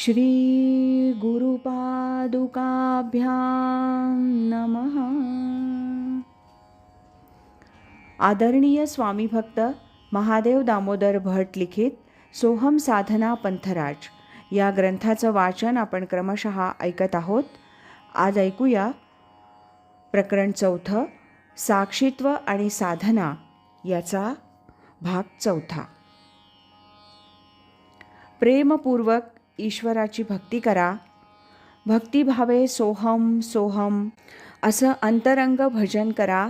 श्री गुरुपादुकाभ्यां नमः। आदरणीय स्वामी भक्त महादेव दामोदर भट लिखित सोहम साधना पंथराज या ग्रंथाचं वाचन आपण क्रमशः ऐकत आहोत. आज ऐकूया प्रकरण चौथं साक्षीत्व आणि साधना याचा भाग चौथा. प्रेमपूर्वक ईश्वराची भक्ती करा. भक्तिभावे सोहम सोहम. असं अंतरंग भजन करा.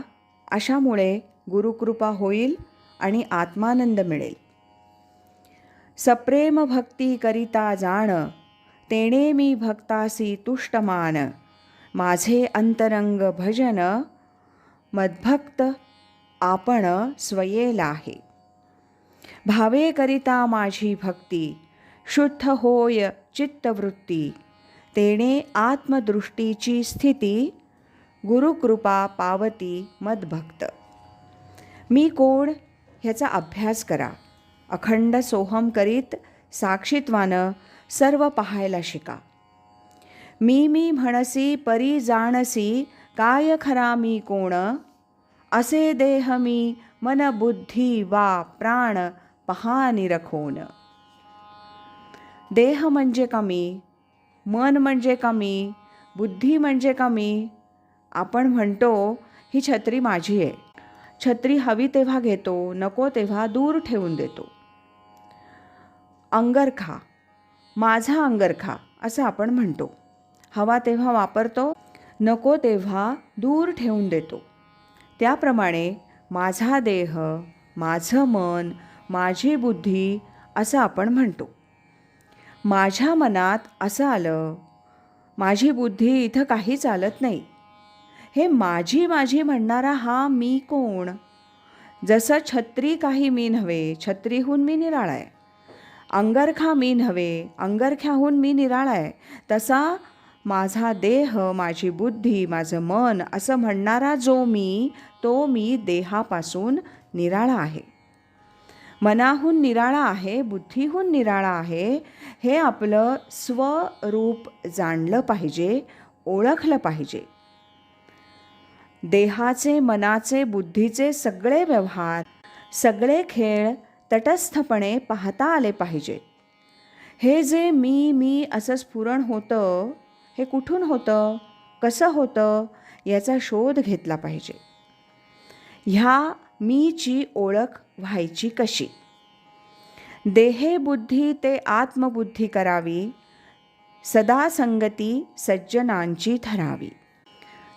अशामुळे गुरुकृपा होईल आणि आत्मानंद मिळेल. सप्रेम भक्ती करिता जाण तेणे मी भक्तासी तुष्टमान. माझे अंतरंग भजन मद्भक्त आपण स्वयेला आहे भावे करिता माझी भक्ती शुद्ध होय चित्तवृत्ती. तेणे आत्मदृष्टीची स्थिती गुरुकृपा पावती मदभक्त. मी कोण? ह्याचा अभ्यास करा. अखंड सोहम करीत साक्षीत्वानं सर्व पाहायला शिका. मी मी म्हणसी परी जाणसी काय खरा मी कोण? असे देह मी मन बुद्धी वा प्राण पहा निरखोन देह म्हणजे कमी मन म्हणजे कमी बुद्धी म्हणजे कमी. आपण म्हणतो ही छत्री माझी आहे. छत्री हवी तेव्हा घेतो नको तेव्हा दूर ठेवून देतो. अंगरखा माझा अंगरखा असं आपण म्हणतो. हवा तेव्हा वापरतो नको तेव्हा दूर ठेवून देतो. त्याप्रमाणे माझा देह माझं मन माझी बुद्धी असं आपण म्हणतो. माझ्या मनात असं आलं. माझी बुद्धी इथं काही चालत नाही. हे माझी माझी म्हणणारा हा मी कोण? जसं छत्री काही मी नव्हे छत्रीहून मी निराळा आहे अंगरखा मी नव्हे अंगरख्याहून मी निराळा आहे तसा माझा देह माझी बुद्धी माझं मन असं म्हणणारा जो मी तो मी देहापासून निराळा आहे. मनाहून निराळा आहे बुद्धीहून निराळा आहे हे आपलं स्वरूप जाणलं पाहिजे ओळखलं पाहिजे. देहाचे मनाचे बुद्धीचे सगळे व्यवहार सगळे खेळ तटस्थपणे पाहता आले पाहिजेत हे जे मी मी असं स्फुरण होतं हे कुठून होतं कसं होतं याचा शोध घेतला पाहिजे. ह्या मीची ओळख व्हायची कशी? देहे बुद्धी ते आत्मबुद्धी करावी सदा संगती सज्जनांची ठरावी.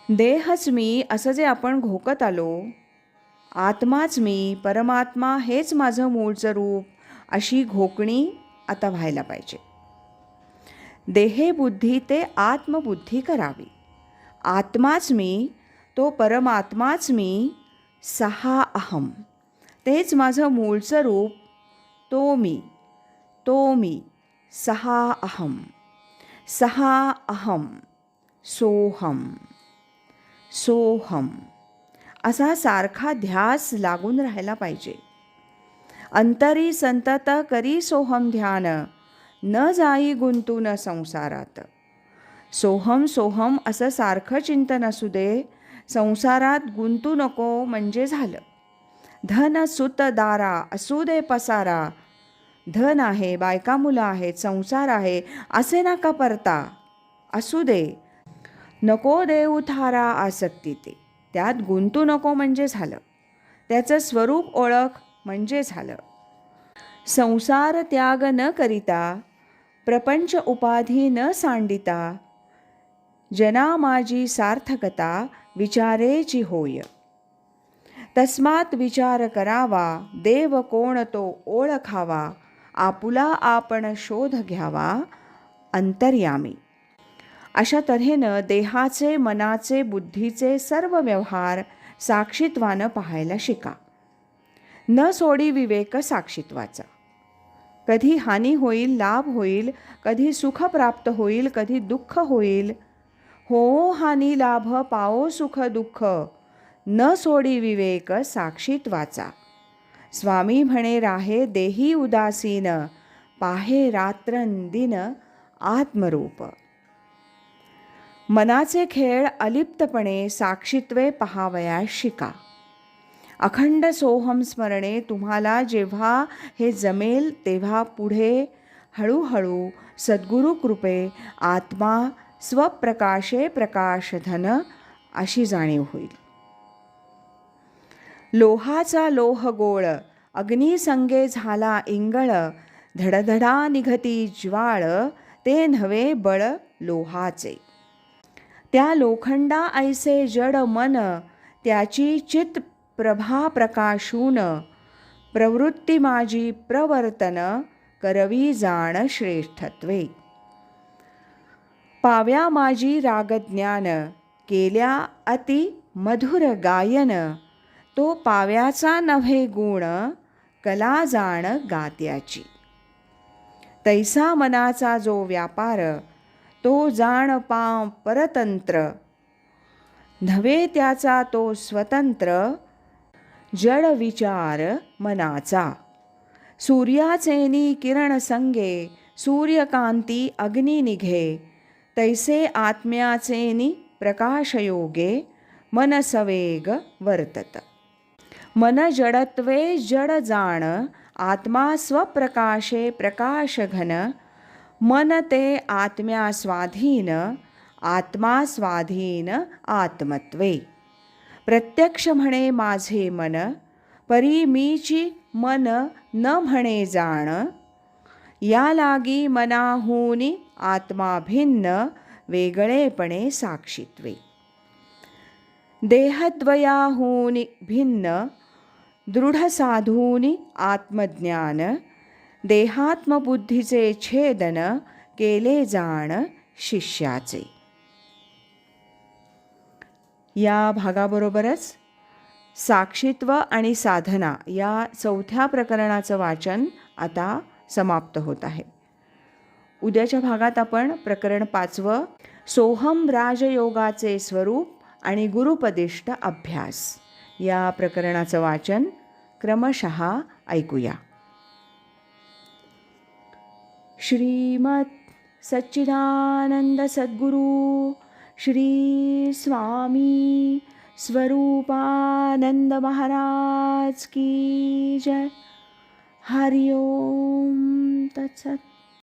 देहच मी असं जे आपण घोकत आलो आत्माच मी परमात्मा हेच माझं मूळचं रूप अशी घोकणी आता व्हायला पाहिजे. देहे बुद्धी ते आत्मबुद्धी करावी. आत्माच मी तो परमात्माच मी सहा अहम. तेच माझं मूळचं रूप तो मी तो मी सहा अहम. सहा अहम सोहम सोहम. असा सारखा ध्यास लागून राहायला पाहिजे. अंतरी संतत करी सोहम ध्यान न जाई गुंतून संसारात. सोहम सोहम असं सारखं चिंतन असू दे संसारात गुंतू नको म्हणजे झालं. धन सुत दारा असू दे पसारा. धन आहे बायका मुलं आहेत संसार आहे असे नका परता. असू दे. नको देऊ थारा आसक्ती ते. त्यात गुंतू नको म्हणजे झालं. त्याचं स्वरूप ओळख म्हणजे झालं. संसार त्याग न करिता प्रपंच उपाधी न सांडिता जना माझी सार्थकता विचारेची होय तस्मात विचार करावा देव कोण तो ओळखावा आपुला आपण शोध घ्यावा अंतर्यामी अशा तऱ्हेनं देहाचे मनाचे बुद्धीचे सर्व व्यवहार साक्षीत्वानं पाहायला शिका न सोडी विवेक साक्षीत्वाचा कधी हानी होईल लाभ होईल कधी सुख प्राप्त होईल कधी दुःख होईल हो हानी लाभ पाओ सुख दुःख. न सोडी विवेक साक्षीत्वाचा स्वामी म्हणे राहे देही उदासीन पाहे रात्रंदिन आत्मरूप. मनाचे खेळ अलिप्तपणे साक्षीत्वे पहावया शिका. अखंड सोहम स्मरणे तुम्हाला जेव्हा हे जमेल तेव्हा पुढे हळूहळू सद्गुरु कृपे आत्मा स्वप्रकाशे प्रकाशधन अशी जाणीव होईल. लोहाचा लोह गोळ अग्निसंगे झाला इंगळ धडधडा निघती ज्वाळ ते नव्हे बळ लोहाचे. त्या लोखंडा ऐसे जड मन त्याची चित प्रभा प्रकाशून प्रवृत्ती माझी प्रवर्तन करवी जाण श्रेष्ठत्वे. पाव्या माझी रागज्ञान केल्या अति मधुर गायन. तो पाव्याचा नव्हे गुण कला जाण गात्याची. तैसा मनाचा जो व्यापार तो जाण पाव परतंत्र. नव्हे त्याचा तो स्वतंत्र जड विचार मनाचा. सूर्याचेनी किरण संगे सूर्यकांती अग्नी निघे. तैसे आत्म्याचेनि प्रकाशयोगे मनसवेग वर्तत। मन जडत्वे जड जाण आत्मा स्वप्रकाशे प्रकाशघन मन ते आत्म्या स्वाधीन आत्मा स्वाधीन आत्मत्वे। प्रत्यक्ष म्हणे माझे मन परी मीची मन न म्हणे जाण या लागी मनाहूनी आत्मा भिन्न वेगळेपणे साक्षित्वे. देहद्वयाहूनि भिन्न दृढ साधूनी आत्मज्ञान देहात्मबुद्धीचे छेदन केले जाण शिष्याचे. या भागाबरोबरच साक्षित्व आणि साधना या चौथ्या प्रकरणाचं वाचन आता समाप्त होत आहे. उद्याच्या भागात आपण प्रकरण पाचवं सोहम राजयोगाचे स्वरूप आणि गुरुपदिष्ट अभ्यास. या प्रकरणाचं वाचन क्रमशः ऐकूया. श्रीमत सच्चिदानंद सद्गुरु श्री स्वामी स्वरूपानंद महाराज की जय. हरिओम तत्सत